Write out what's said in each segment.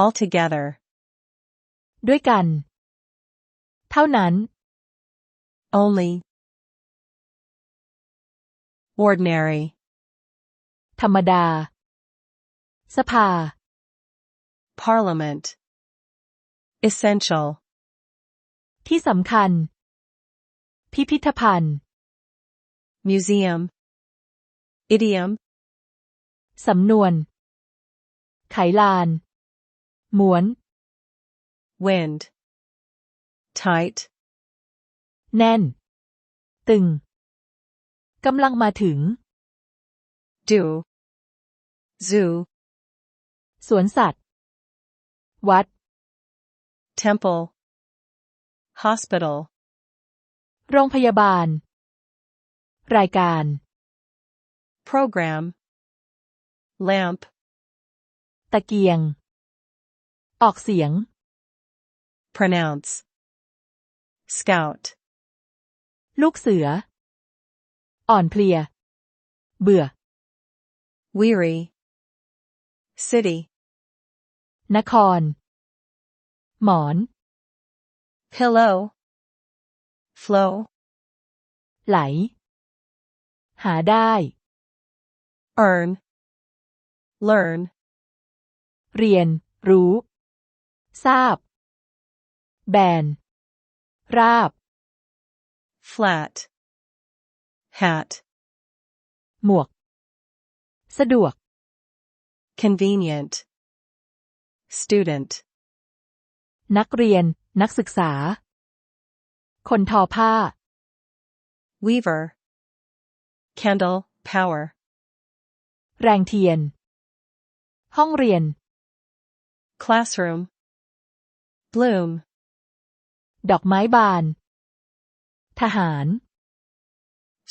altogether, ด้วยกัน เท่านั้น only, ordinary, ธรรมดา สภา parliament, essential, ที่สำคัญ พิพิธภัณฑ์ museum, idiom, สำนวน ไขลาน หมวน wind, tight, แน่น ตึงกำลังมาถึง due, zoo, สวนสัตว์ วัด temple, hospital, โรงพยาบาล รายการ program, lamp, ตะเกียง ออกเสียง pronounce, scout, ลูกเสือ อ่อนเพลีย เบื่อ weary, city, นคร หมอน pillow, flow, ไหล หาได้ earn, learn, เรียน รู้ ทราบ แบน ราบ flat, hat, หมวก สะดวก convenient, student, นักเรียน นักศึกษา คนทอผ้า weaver, candle, power, แรงเทียน ห้องเรียน classroom, bloom, ดอกไม้บาน ทหาร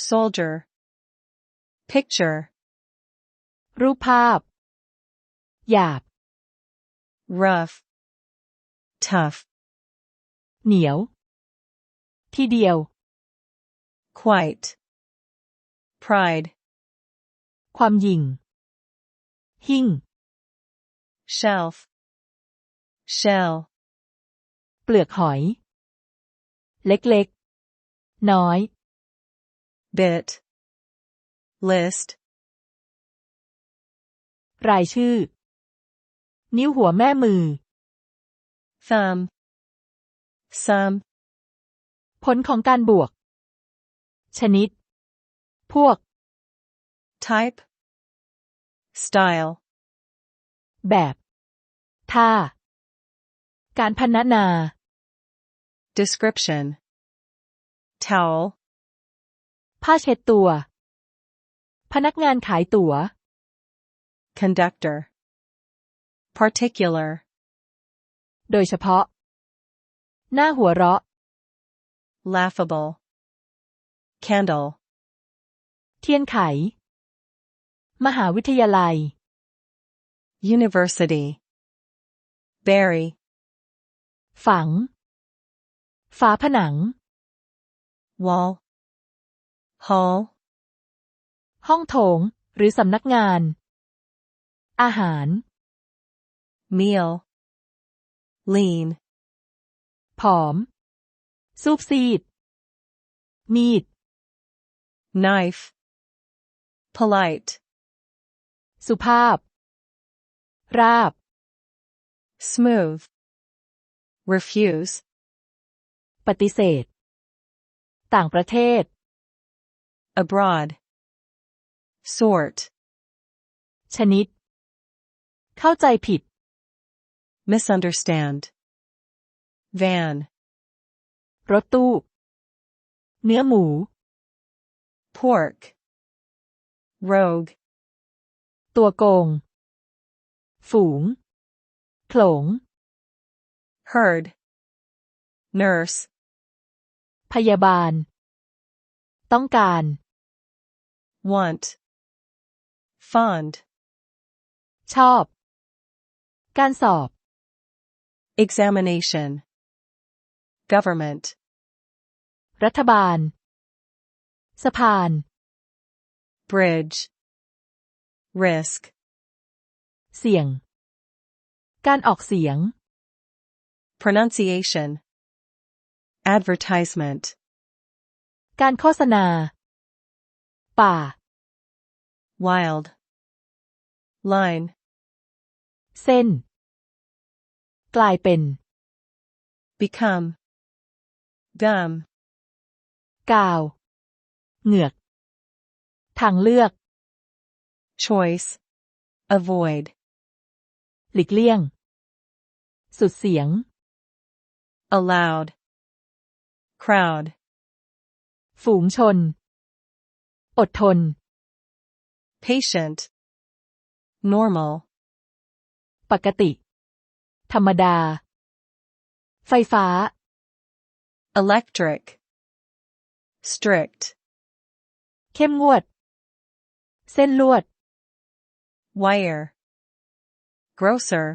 soldier, picture, รูปภาพ หยาบ rough, tough, เหนียว ทีเดียว quite, pride, ความยิ่ง หิ่ง shelf, shell, เปลือกหอย เล็กๆ น้อย bit, list, รายชื่อ นิ้วหัวแม่มือ thumb, some, ผลของการบวก ชนิด พวก type, style, แบบ ท่า การพรรณนา description, towel, ผ้าเช็ดตัว พนักงานขายตั๋ว conductor, particular, โดยเฉพาะ หน้าหัวเราะ laughable, candle, เทียนไข มหาวิทยาลัย university, berry, ฝัง ฝาผนัง wall, hall, ห้องโถง หรือสำนักงาน อาหาร meal, lean, ผอม ซูบซีด มีด knife, polite, สุภาพ ราบ smooth, refuse, ปฏิเสธ ต่างประเทศ abroad, sort, ชนิด เข้าใจผิด misunderstand, van, รถตู้ เนื้อหมู pork, rogue, ตัวโกง ฝูงโขลง herd, nurse, พยาบาล ต้องการ want, fond, ชอบ การสอบ examination, government, รัฐบาล สะพาน bridge, risk, เสี่ยง การออกเสียง pronunciation, advertisement, การโฆษณา ป่า wild, line, เส้น กลายเป็น become, gum, กาว เหงือก ทางเลือก choice, avoid, หลีกเลี่ยง สุดเสียง allowed, crowd, ฝูงชน อดทน patient, normal, ปกติ ธรรมดา ไฟฟ้า electric, strict, เข้มงวด เส้นลวด wire, grocer,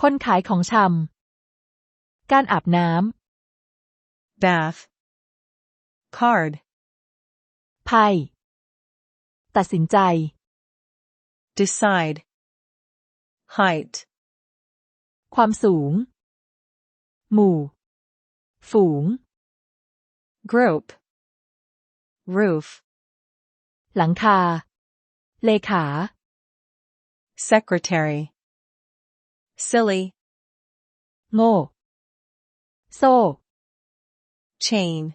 คนขายของชำ การอาบน้ bath, card, ไพ่ตัดสินใจ decide, height, ความสูง หมู่ ฝูง group, roof, หลังคา เลขา secretary, silly, โง่ โซ่ chain,